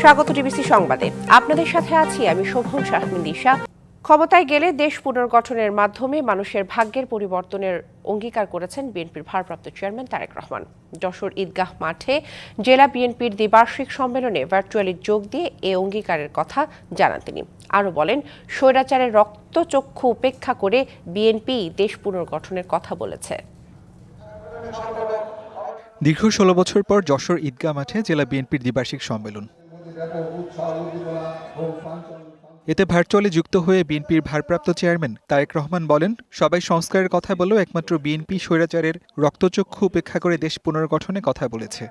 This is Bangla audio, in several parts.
স্বাগত টিবিসি সংবাদে। আপনাদের সাথে আছি আমি শোভন শাহমিন দিশা। ক্ষমতায় গেলে দেশ পুনর্গঠনের মাধ্যমে মানুষের ভাগ্যের পরিবর্তনের অঙ্গীকার করেছেন বিএনপির ভারপ্রাপ্ত চেয়ারম্যান তারেক রহমান। যশোর ঈদগাহ মাঠে জেলা বিএনপির দ্বিবার্ষিক সম্মেলনে ভার্চুয়ালি যোগ দিয়ে এ অঙ্গীকারের কথা জানান তিনি। আরও বলেন, স্বৈরাচারের রক্তচক্ষু উপেক্ষা করে বিএনপি দেশ পুনর্গঠনের কথা বলেছে। দীর্ঘ ষোলো বছর পর যশোর ঈদগাহ মাঠে জেলা বিএনপির দ্বিবার্ষিক সম্মেলন। এতে ভার্চুয়ালি যুক্ত হয়ে বিএনপির ভারপ্রাপ্ত চেয়ারম্যান তারেক রহমান বলেন, সবাই সংস্কারের কথা বলেও একমাত্র বিএনপি স্বৈরাচারের রক্তচক্ষু উপেক্ষা করে দেশ পুনর্গঠনে কথা বলেছে।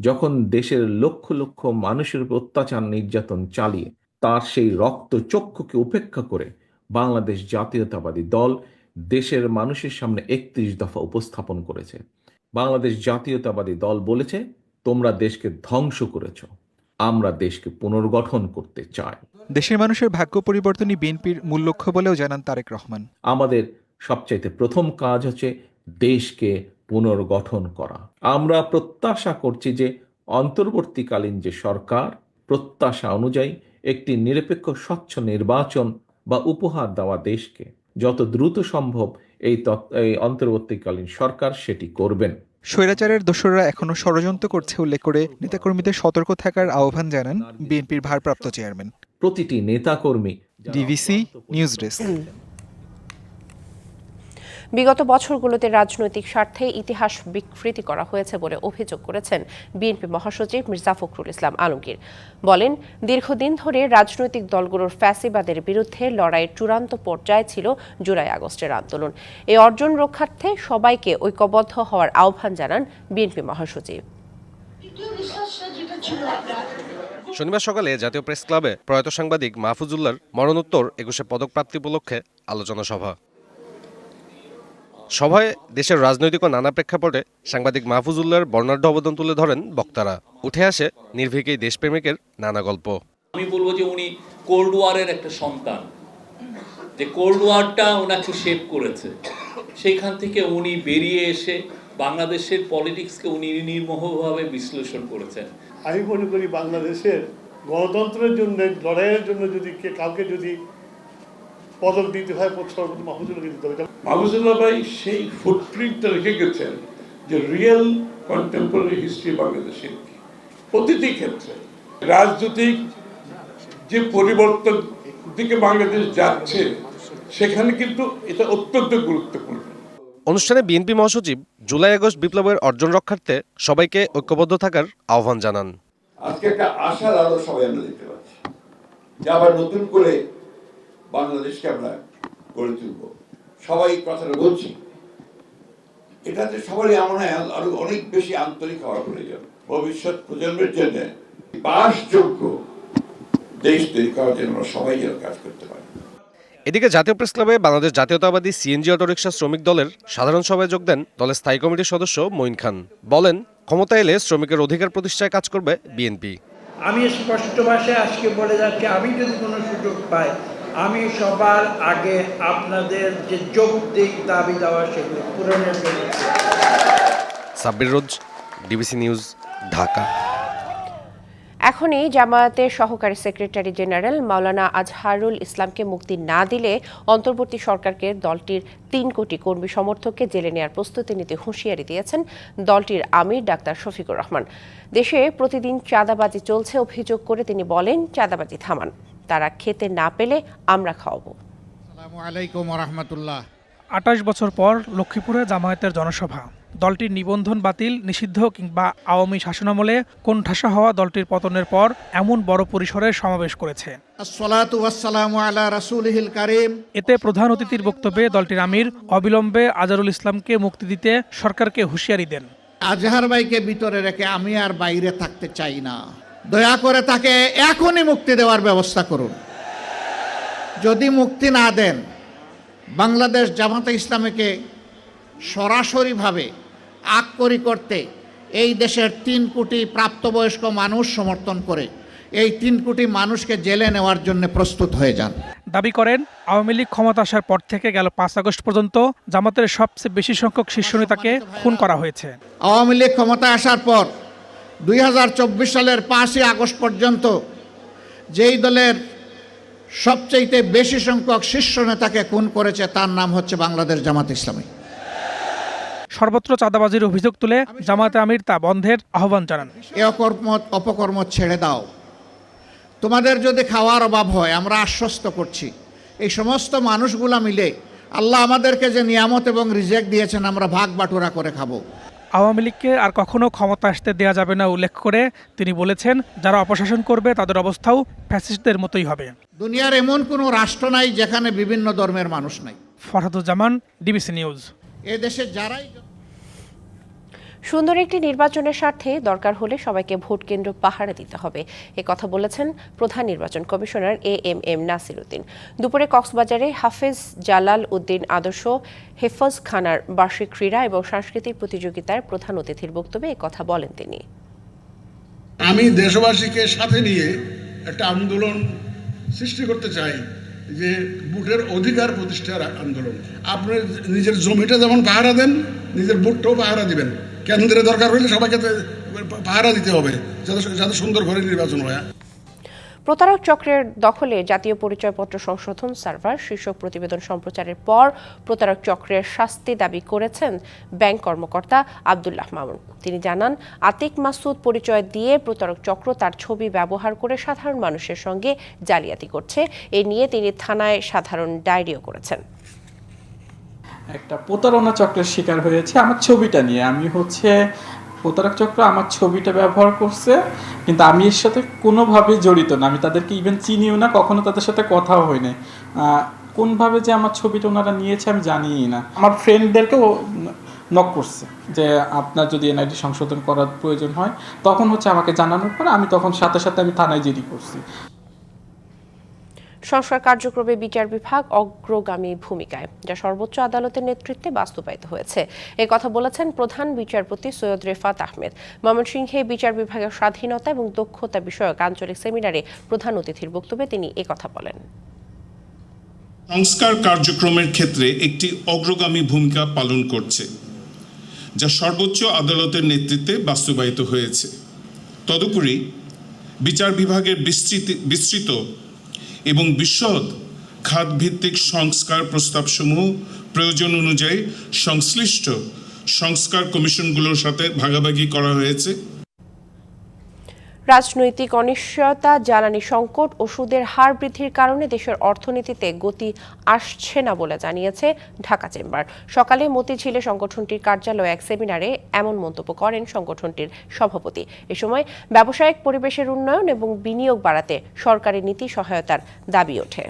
যখন দেশের লক্ষ লক্ষ মানুষের উপর অত্যাচার নির্যাতন চালিয়ে তার সেই রক্ত চক্ষুকে উপেক্ষা করে বাংলাদেশ জাতীয়তাবাদী দল দেশের মানুষের সামনে একত্রিশ দফা উপস্থাপন করেছে। বাংলাদেশ জাতীয়তাবাদী দল বলেছে, তোমরা দেশকে ধ্বংস করেছ। আমরা দেশকে পুনর্গঠন করতে চাই। দেশের মানুষের ভাগ্য পরিবর্তনই বিএনপির মূল লক্ষ্য বলেও জানান তারেক রহমান। আমাদের সবচাইতে প্রথম কাজ হচ্ছে দেশকে পুনর্গঠন করা। আমরা প্রত্যাশা করছি যে অন্তর্বর্তীকালীন যে সরকার প্রত্যাশা অনুযায়ী একটি নিরপেক্ষ স্বচ্ছ নির্বাচন বা উপহার দেওয়া দেশকে যত দ্রুত সম্ভব এই অন্তর্বর্তীকালীন সরকার সেটি করবেন। স্বৈরাচারের দোসররা এখনও ষড়যন্ত্র করছে উল্লেখ করে নেতাকর্মীদের সতর্ক থাকার আহ্বান জানান বিএনপির ভারপ্রাপ্ত চেয়ারম্যান। প্রতিটি নেতাকর্মী ডিভিসি নিউজ ডেস্ক। বিগত বছরগুলোতে রাজনৈতিক স্বার্থে ইতিহাস বিকৃতি করা হয়েছে বলে অভিযোগ করেছেন বিএনপি মহাসচিব মির্জা ফখরুল ইসলাম আলমগীর। বলেন দীর্ঘদিন ধরে রাজনৈতিক দলগুলোর ফ্যাসিবাদের বিরুদ্ধে লড়াইয়ের চূড়ান্ত পর্যায়ে ছিল জুলাই আগস্টের আন্দোলন। এই অর্জন রক্ষার্থে সবাইকে ঐক্যবদ্ধ হওয়ার আহ্বান জানান বিএনপি মহাসচিব। শনিবার সকালে জাতীয় প্রেস ক্লাবে প্রয়াত সাংবাদিক মাহফুজুল্লার মরণোত্তর একুশে পদক প্রাপ্তি উপলক্ষে আলোচনা সভা। সভায় দেশের রাজনৈতিক ও নানা প্রেক্ষাপটে সাংবাদিক মাহফুজুল্লাহর বর্ণাঢ্য অবদান তুলে ধরেন বক্তারা। উঠে আসে নির্ভীক এই দেশপ্রেমিকের নানা গল্প। আমি বলব যে উনি কোল্ড ওয়ারের একটা সন্তান। যে কোল্ড ওয়ারটা ওনাকে শেপ করেছে। সেইখান থেকে উনি বেরিয়ে এসে বাংলাদেশের পলিটিক্সকে উনি নির্মোহভাবে বিশ্লেষণ করেছেন। আমি মনে করি বাংলাদেশের গণতন্ত্রের জন্য লড়াইয়ের জন্য যদি কে কাউকে যদি পদক দিতে হয় সর্বপ্রথম মাহমুদুল্লাহকে দিতে হবে। মাহবুবুল্লাহ ভাই সেই ফুটপ্রিন্টটা রেখে গেছেন যে রিয়েল কন্টেম্পোরারি হিস্ট্রি বাংলাদেশের কি? প্রতিটি ক্ষেত্রে। রাজনৈতিক যে পরিবর্তন দিকে বাংলাদেশ যাচ্ছে সেখানে কিন্তু এটা অত্যন্ত গুরুত্বপূর্ণ। অনুষ্ঠানে বিএনপি মহাসচিব জুলাই আগস্ট বিপ্লবের অর্জন রক্ষার্থে সবাইকে ঐক্যবদ্ধ থাকার আহ্বান জানান। আজকে একটা আশার আলো সবাই আমরা দেখতে পাচ্ছি। যে আবার নতুন করে বাংলাদেশকে আমরা গড়ে তুলব। সবাই কথাটা বলছি। এটাতে সবারই আমার হয় আরও অনেক বেশি আন্তরিক হওয়ার প্রয়োজন। ভবিষ্যৎ প্রজন্মের জন্য বাসযোগ্য দেশ তৈরি করার জন্য আমরা সবাই যেন কাজ করতে পারি। এদিকে জাতীয় প্রেস ক্লাবে বাংলাদেশ জাতীয়তাবাদী সিএনজি অটোরিকশা শ্রমিক দলের সাধারণ সভায় যোগ দেন দলের স্থায়ী কমিটির সদস্য মঈন খান। বলেন ক্ষমতা এলে শ্রমিকের অধিকার প্রতিষ্ঠায় কাজ করবে বিএনপি। আমি স্পষ্ট ভাষায় আজকে বলে যাচ্ছি আমি যদি কোনো সুযোগ পাই আমি সবার আগে আপনাদের যে যৌক্তিক দাবি দেওয়া সেগুলো পূরণের জন্য সাব্বির রোজ ডিবিসি নিউজ ঢাকা। এখনই জামায়াতের সহকারী সেক্রেটারি জেনারেল মাওলানা আজহারুল ইসলামকে মুক্তি না দিলে অন্তর্বর্তী সরকারকে দলটির তিন কোটি কর্মী সমর্থককে জেলে নেওয়ার প্রস্তুতি নিতে হুঁশিয়ারি দিয়েছেন দলটির আমির ডাক্তার শফিকুর রহমান। দেশে প্রতিদিন চাঁদাবাজি চলছে অভিযোগ করে তিনি বলেন চাঁদাবাজি থামান। তারা খেতে না পেলে আমরা খাওয়াবো। আলাইকুম রহমতুল্লাহ আটাশ বছর পর লক্ষ্মীপুরে জামায়াতের জনসভা। দলটির নিবন্ধন বাতিল নিষিদ্ধ কিংবা আওয়ামী শাসনামলে কোণঠাসা হওয়া দলটির পতনের পর এমন বড় পরিসরের সমাবেশ করেছে। এতে প্রধান অতিথির বক্তব্যে দলটির আমির অবিলম্বে আজারুল ইসলামকে মুক্তি দিতে সরকারকে হুঁশিয়ারি দেন। আজহার ভাইকে ভিতরে রেখে আমি আর বাইরে থাকতে চাই না। দয়া করে তাকে এখনই মুক্তি দেওয়ার ব্যবস্থা করুন। যদি মুক্তি না দেন বাংলাদেশ জামাতে ইসলামীকে সরাসরিভাবে আক্করি করতে এই দেশের তিন কোটি প্রাপ্তবয়স্ক মানুষ সমর্থন করে এই তিন কোটি মানুষকে জেলে নেওয়ার জন্য প্রস্তুত হয়ে যান। দাবি করেন আওয়ামী লীগ ক্ষমতা আসার পর থেকে গেল পাঁচ আগস্ট পর্যন্ত জামাতের সবচেয়ে বেশি সংখ্যক শীর্ষ নেতাকে খুন করা হয়েছে। আওয়ামী লীগ ক্ষমতা আসার পর দুই হাজার চব্বিশ সালের পাঁচই আগস্ট পর্যন্ত যেই দলের সবচাইতে বেশি সংখ্যক শীর্ষ নেতাকে খুন করেছে তার নাম হচ্ছে বাংলাদেশ জামাত ইসলামী। সর্বত্র চাঁদাবাজির অভিযোগ তুলে জামায়াতে আমির তা বন্ধের আহ্বান জানান। এ অকর্ম অপকর্ম ছেড়ে দাও। তোমাদের যদি খাওয়ার অভাব হয় আমরা আশ্বস্ত করছি। এই সমস্ত মানুষগুলা মিলে আল্লাহ আমাদেরকে যে নিয়ামত এবং রিজেক্ট দিয়েছেন আমরা ভাগ বাটুরা করে খাব। আওয়ামী লীগকে আর কখনো ক্ষমতা আসতে দেওয়া যাবে না উল্লেখ করে তিনি বলেছেন যারা অপশাসন করবে তাদের অবস্থাও ফ্যাসিস্টদের মতোই হবে। দুনিয়ার এমন কোনো রাষ্ট্র নাই যেখানে বিভিন্ন ধর্মের মানুষ নাই। Farhaduzzaman DBC news. এ দেশে যারাই সুন্দর একটি নির্বাচনের স্বার্থে দরকার হলে সবাইকে ভোট কেন্দ্র পাহারা দিতে হবে। এ কথা বলেছেন প্রধান নির্বাচন commissioner A M M Nasir Uddin দুপুরে কক্সবাজারে হাফেজ জালাল উদ্দিন আদর্শ, হেফজ খানার বার্ষিক ক্রীড়া এবং সাংস্কৃতিক প্রতিযোগিতার প্রধান অতিথির বক্তব্যে কথা বলেন তিনি। আমি দেশবাসীকে সাথে নিয়ে একটা আন্দোলন সৃষ্টি করতে চাই, যে বুটের অধিকার প্রতিষ্ঠার আন্দোলন। আপনি নিজের জমিটা যেমন পাহারা দেন, নিজের বুটটাও পাহারা দিবেন। কেন্দ্রে দরকার হলে সবাইকে পাহারা দিতে হবে, যাতে যাতে সুন্দর করে নির্বাচন হয়। প্রতারক চক্রের দখলে জাতীয় পরিচয়পত্র সংশোধন সার্ভার শীর্ষক প্রতিবেদন সম্প্রচারের পর প্রতারক চক্রের শাস্তি দাবি করেছেন ব্যাংক কর্মকর্তা আবদুল্লাহ মামুন। তিনি জানান, আতিক মাসুদ পরিচয় দিয়ে প্রতারক চক্র তার ছবি ব্যবহার করে সাধারণ মানুষের সঙ্গে জালিয়াতি করছে। এ নিয়ে তিনি থানায় সাধারণ ডায়েরিও করেছেন। একটা প্রতারণা চক্রের শিকার হয়েছে আমার ছবিটা নিয়ে। আমি হচ্ছে প্রতারক চক্র আমার ছবিটা ব্যবহার করছে, কিন্তু আমি এর সাথে কোনোভাবে জড়িত না। আমি তাদেরকে ইভেন চিনিও না, কখনো তাদের সাথে কথাও হয়নি কোনভাবে যে আমার ছবিটা ওনারা নিয়েছে আমি জানিই না। আমার ফ্রেন্ডদেরকেও নক করছে যে আপনার যদি এনআইডি সংশোধন করার প্রয়োজন হয়, তখন হচ্ছে আমাকে জানানোর পর আমি তখন সাথে সাথে আমি থানায় জিডি করছি। সংস্কার কার্যক্রমে বিচার বিভাগ অগ্রগামী ভূমিকায়, যা সর্বোচ্চ আদালতের নেতৃত্বে বাস্তবায়িত হয়েছে। এ কথা বলেছেন প্রধান বিচারপতি সৈয়দ রেফাত আহমেদ। ময়মনসিংহে বিচার বিভাগের স্বাধীনতা এবং দক্ষতা বিষয়ক আঞ্চলিক সেমিনারে প্রধান অতিথির বক্তব্যে তিনি একথা বলেন। সংস্কার কার্যক্রমের ক্ষেত্রে একটি অগ্রগামী ভূমিকা পালন করছে, যা সর্বোচ্চ আদালতের নেতৃত্বে বাস্তবায়িত হয়েছে। তদুপরি বিচার বিভাগের বিস্তৃতি বিস্তৃত এবং বিশদ খাতভিত্তিক সংস্কার প্রস্তাবসমূহ প্রয়োজন অনুযায়ী সংশ্লিষ্ট সংস্কার কমিশনগুলোর সাথে ভাগাভাগি করা হয়েছে। রাজনৈতিক অনিশ্চয়তা, জ্বালানি সংকট ও সুদের হার বৃদ্ধির কারণে দেশের অর্থনীতিতে গতি আসছে না বলে জানিয়েছে ঢাকা চেম্বার। সকালে মতিঝিলে সংগঠনটির কার্যালয়ে এক সেমিনারে এমন মন্তব্য করেন সংগঠনটির সভাপতি। এ সময় ব্যবসায়িক পরিবেশের উন্নয়ন এবং বিনিয়োগ বাড়াতে সরকারি নীতি সহায়তার দাবি ওঠে।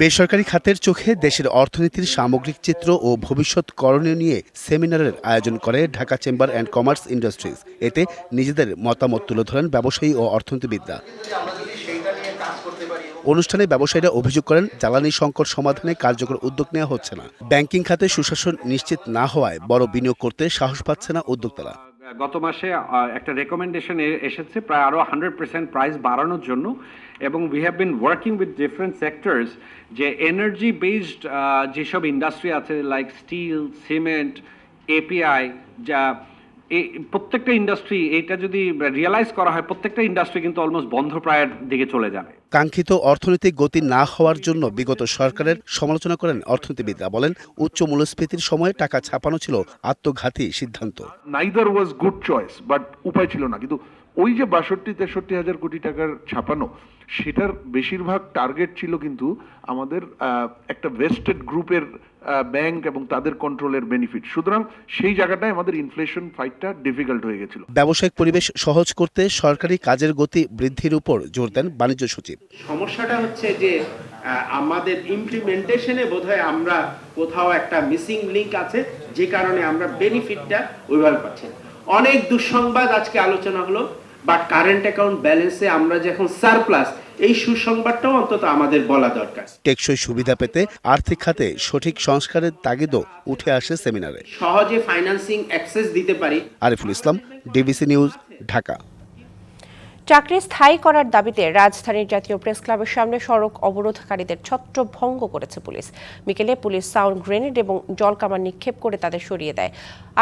বেসরকারি খাতের চোখে দেশের অর্থনীতির সামগ্রিক চিত্র ও ভবিষ্যৎ করণীয় নিয়ে সেমিনারের আয়োজন করে Dhaka chamber and commerce industries. এতে নিজেদের মতামত তুলে ধরেন ব্যবসায়ী ও অর্থনীতিবিদরা। অনুষ্ঠানে ব্যবসায়ীরা অভিযোগ করেন, জ্বালানি সংকট সমাধানে কার্যকর উদ্যোগ নেওয়া হচ্ছে না। ব্যাংকিং খাতে সুশাসন নিশ্চিত না হওয়ায় বড় বিনিয়োগ করতে সাহস পাচ্ছে না উদ্যোক্তারা। গত মাসে একটা রেকমেন্ডেশন এসেছে, প্রায় আরও হান্ড্রেড পার্সেন্ট প্রাইস বাড়ানোর জন্য। এবং we have been working with different sectors যে এনার্জি বেসড যেসব ইন্ডাস্ট্রি আছে লাইক স্টিল সিমেন্ট এপিআই যা প্রত্যেকটা ইন্ডাস্ট্রি এটা যদি রিয়েলাইজ করা হয় প্রত্যেকটা ইন্ডাস্ট্রি কিন্তু অলমোস্ট বন্ধ প্রায়ের দিকে চলে যাবে। কাঙ্ক্ষিত অর্থনৈতিক গতি না হওয়ার জন্য বিগত সরকারের সমালোচনা করেন অর্থনীতিবিদরা। বলেন উচ্চ মূল্যস্ফীতির সময় টাকা ছাপানো ছিল আত্মঘাতী সিদ্ধান্ত। Neither was good choice but উপায় ছিল না। কিন্তু ওই যে বাষট্টি তেষট্টি হাজার কোটি টাকার ছাপানো সেটার বেশিরভাগ টার্গেট ছিল কিন্তু আমাদের একটা ভেস্টেড গ্রুপের ব্যাংক এবং তাদের কন্ট্রোলের বেনিফিট সুতরাং সেই জায়গাটায় আমাদের ইনফ্লেশন ফাইটটা ডিফিকাল্ট হয়ে গেছিল। ব্যবসায়িক পরিবেশ সহজ করতে সরকারি কাজের গতি বৃদ্ধির উপর জোর দেন বাণিজ্য সচিব। সমস্যাটা হচ্ছে যে আমাদের ইমপ্লিমেন্টেশনে বোধহয় আমরা কোথাও একটা মিসিং লিংক আছে যে কারণে আমরা বেনিফিটটা ওইভাবে পাচ্ছি অনেক দুঃসংবাদ আজকে আলোচনা হলো বাট কারেন্ট অ্যাকাউন্ট ব্যালেন্সে আমরা যখন সারপ্লাস এই সুসংবাদটাও অন্তত আমাদের বলা দরকার। টেকসই সুবিধা পেতে আর্থিক খাতে সঠিক সংস্কারের তাগিদও উঠে আসে সেমিনারে। সহজে ফাইন্যান্সিং অ্যাক্সেস দিতে পারি। Ariful Islam DBC news Dhaka. চাকরি স্থায়ী করার দাবিতে রাজধানীর জাতীয় প্রেস ক্লাবের সামনে সড়ক অবরোধকারীদের ছত্রভঙ্গ করেছে পুলিশ। বিকেলে পুলিশ সাউন্ড গ্রেনেড এবং জলকামান নিক্ষেপ করে তাদের সরিয়ে দেয়।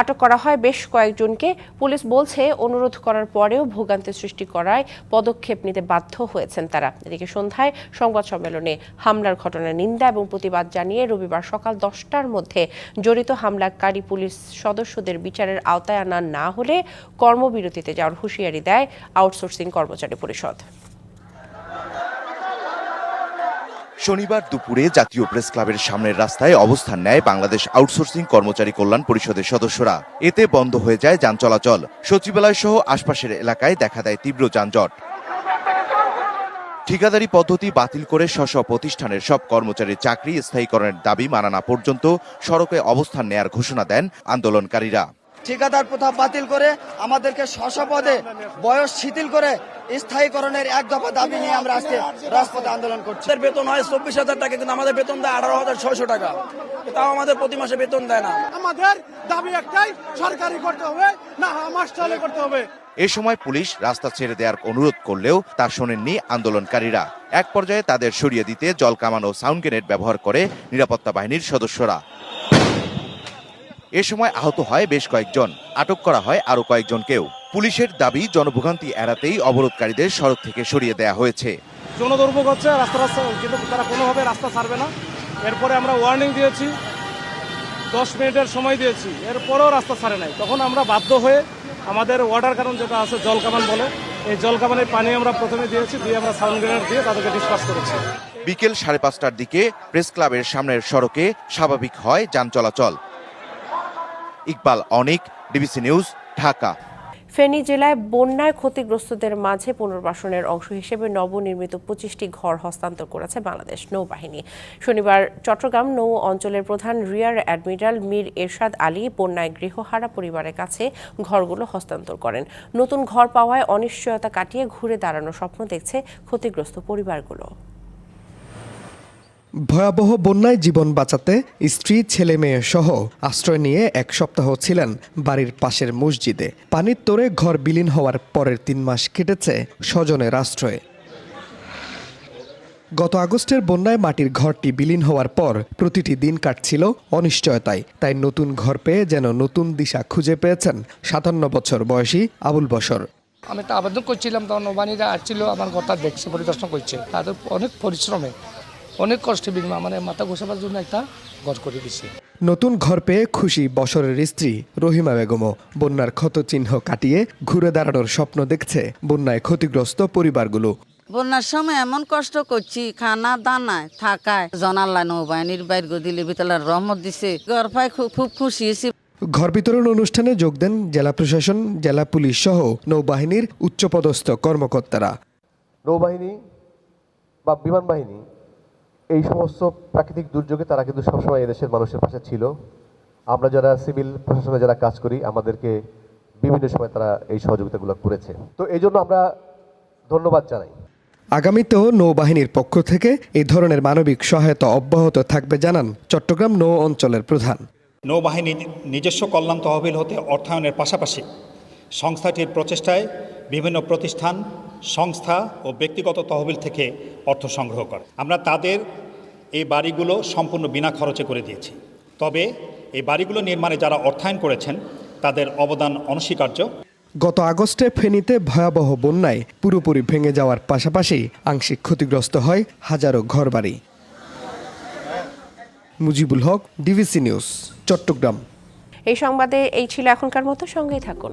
আটক করা হয় বেশ কয়েকজনকে। পুলিশ বলছে, অনুরোধ করার পরেও ভোগান্তি সৃষ্টি করায় পদক্ষেপ নিতে বাধ্য হয়েছেন তারা। এদিকে সন্ধ্যায় সংবাদ সম্মেলনে হামলার ঘটনার নিন্দা এবং প্রতিবাদ জানিয়ে রবিবার সকাল দশটার মধ্যে জড়িত হামলাকারী পুলিশ সদস্যদের বিচারের আওতায় আনা না হলে কর্মবিরতিতে যাওয়ার হুঁশিয়ারি দেয়। আউটসোর্সিং কর্মচারী পরিষদ। শনিবার দুপুরে জাতীয় প্রেস ক্লাবের সামনের রাস্তায় অবস্থান নেয় বাংলাদেশ আউটসোর্সিং কর্মচারী কল্যাণ পরিষদের সদস্যরা। এতে বন্ধ হয়ে যায় যান চলাচল। সচিবালয় সহ আশপাশের এলাকায় দেখা দেয় তীব্র যানজট। ঠিকাদারি পদ্ধতি বাতিল করে স্ব প্রতিষ্ঠানের সব কর্মচারীর চাকরি স্থায়ীকরণের দাবি মানা না পর্যন্ত সড়কে অবস্থান নেয়ার ঘোষণা দেন আন্দোলনকারীরা। ঠিকাদার প্রথা বাতিল করে আমাদেরকে স্ব পদে বয়স শিথিল করে স্থায়ীকরণের এক দফা দাবি নিয়ে আমরা আজকে রাজপথে আন্দোলন করছি। বেতন হয় চব্বিশ হাজার টাকা কিন্তু আমাদের বেতন দেয় আঠারো হাজার ছয়শো টাকা। তাও আমাদের প্রতি মাসে বেতন দেয় না। আমাদের দাবি একটাই সরকারি করতে হবে না মাস চলে করতে হবে। এ সময় পুলিশ রাস্তা ছেড়ে দেওয়ার অনুরোধ করলেও তা শোনেননি আন্দোলনকারীরা। এক পর্যায়ে তাদের সরিয়ে দিতে জল কামান ও সাউন্ড গ্রেনেড ব্যবহার করে নিরাপত্তা বাহিনীর সদস্যরা। এ সময় আহত হয় বেশ কয়েকজন। আটক করা হয় আরও কয়েকজনকেও। পুলিশের দাবি জনভোগান্তি এড়াতেই অবরোধকারীদের সড়ক থেকে সরিয়ে দেওয়া হয়েছে। জনদুর্ভোগ হচ্ছে রাস্তা রাস্তা কিন্তু তারা কোনোভাবে রাস্তা ছাড়বে না। এরপরে আমরা ওয়ার্নিং দিয়েছি দশ মিনিটের সময় দিয়েছি এরপরেও রাস্তা ছাড়ে নাই। তখন আমরা বাধ্য হয়ে আমাদের ওয়াটার কারণ যেটা আছে জল কামান বলে এই জল কামানের পানি আমরা প্রথমে দিয়েছি দিয়ে আমরা সাউন্ড গ্রেনেড দিয়ে তাদেরকে ডিসপাস করেছি। বিকেল সাড়ে পাঁচটার দিকে প্রেস ক্লাবের সামনের সড়কে স্বাভাবিক হয় যান চলাচল। Iqbal, Anik, DBC news, Dhaka. Feni জেলায় বন্যায় ক্ষতিগ্রস্তদের মাঝে পুনর্বাসনের অংশ হিসেবে নবনির্মিত পঁচিশটি ঘর হস্তান্তর করেছে বাংলাদেশ নৌবাহিনী। শনিবার চট্টগ্রাম নৌ অঞ্চলের প্রধান রিয়ার অ্যাডমিরাল মীর এরশাদ আলী বন্যায় গৃহহারা পরিবারের কাছে ঘরগুলো হস্তান্তর করেন। নতুন ঘর পাওয়ায় অনিশ্চয়তা কাটিয়ে ঘুরে দাঁড়ানোর স্বপ্ন দেখছে ক্ষতিগ্রস্ত পরিবারগুলো। ভয়াবহ বন্যায় জীবন বাঁচাতে স্ত্রী, ছেলে, মেয়ে সহ আশ্রয় নিয়ে এক সপ্তাহ ছিলেন বাড়ির পাশের মসজিদে। পানির তোরে ঘর বিলীন হওয়ার পরের তিন মাস কেটেছে স্বজনের আশ্রয়ে। গত আগস্টের বন্যায় মাটির ঘরটি বিলীন হওয়ার পর প্রতিটি দিন কাটছিল অনিশ্চয়তায়। তাই নতুন ঘর পেয়ে যেন নতুন দিশা খুঁজে পেয়েছেন সাতান্ন বছর বয়সী আবুল বসর আমি একটা আবেদন করছিলাম, তখন নৌবাহিনীরা আসছিল, আমার কথা দেখছে, পরিদর্শন করছে। তাদের অনেক পরিশ্রমে অনেক কষ্টে বিনিময় মানে মাথা ঘোষাবার জন্য একটা ঘর করে দিচ্ছে নতুন ঘর পেয়ে খুশি বছরের স্ত্রী রহিমা বেগমও। বন্যার ক্ষত চিহ্ন কাটিয়ে ঘুরে দাঁড়ানোর স্বপ্ন দেখছে বন্যায় ক্ষতিগ্রস্ত পরিবারগুলো। বন্যার সময় এমন কষ্ট করছি খানা দানায় থাকায়। জনাল্লা নৌবাহিনীর বাইর দিলে বিতলার রহমত দিছে ঘর পাই খুব খুব খুশি হয়েছি। ঘর বিতরণ অনুষ্ঠানে যোগ দেন জেলা প্রশাসন জেলা পুলিশ সহ নৌবাহিনীর উচ্চপদস্থ কর্মকর্তারা। নৌবাহিনী বা বিমান বাহিনী এই সমস্ত প্রাকৃতিক দুর্যোগে তারা কিন্তু সবসময় এদেশের মানুষের পাশে ছিল। আমরা যারা সিভিল প্রশাসনে যারা কাজ করি আমাদেরকে বিভিন্ন সময় তারা এই সহযোগিতাগুলো করেছে। তো এই জন্য আমরা ধন্যবাদ জানাই। আগামীতেও নৌবাহিনীর পক্ষ থেকে এই ধরনের মানবিক সহায়তা অব্যাহত থাকবে জানান চট্টগ্রাম নৌ অঞ্চলের প্রধান। নৌবাহিনী নিজস্ব কল্যাণ তহবিল হতে অর্থায়নের পাশাপাশি সংস্থাটির প্রচেষ্টায় বিভিন্ন প্রতিষ্ঠান সংস্থা ও ব্যক্তিগত তহবিল থেকে অর্থ সংগ্রহ করে। আমরা তাদের এই বাড়িগুলো সম্পূর্ণ বিনা খরচে করে দিয়েছি। তবে এই বাড়িগুলো নির্মাণে যারা অর্থায়ন করেছেন তাদের অবদান অনস্বীকার্য। গত আগস্টে ফেনীতে ভয়াবহ বন্যায় পুরোপুরি ভেঙে যাওয়ার পাশাপাশি আংশিক ক্ষতিগ্রস্ত হয় হাজারো ঘরবাড়ি। Mujibul Haque DBC news Chattogram. এই সংবাদে এই ছিল এখনকার মতো সঙ্গেই থাকুন।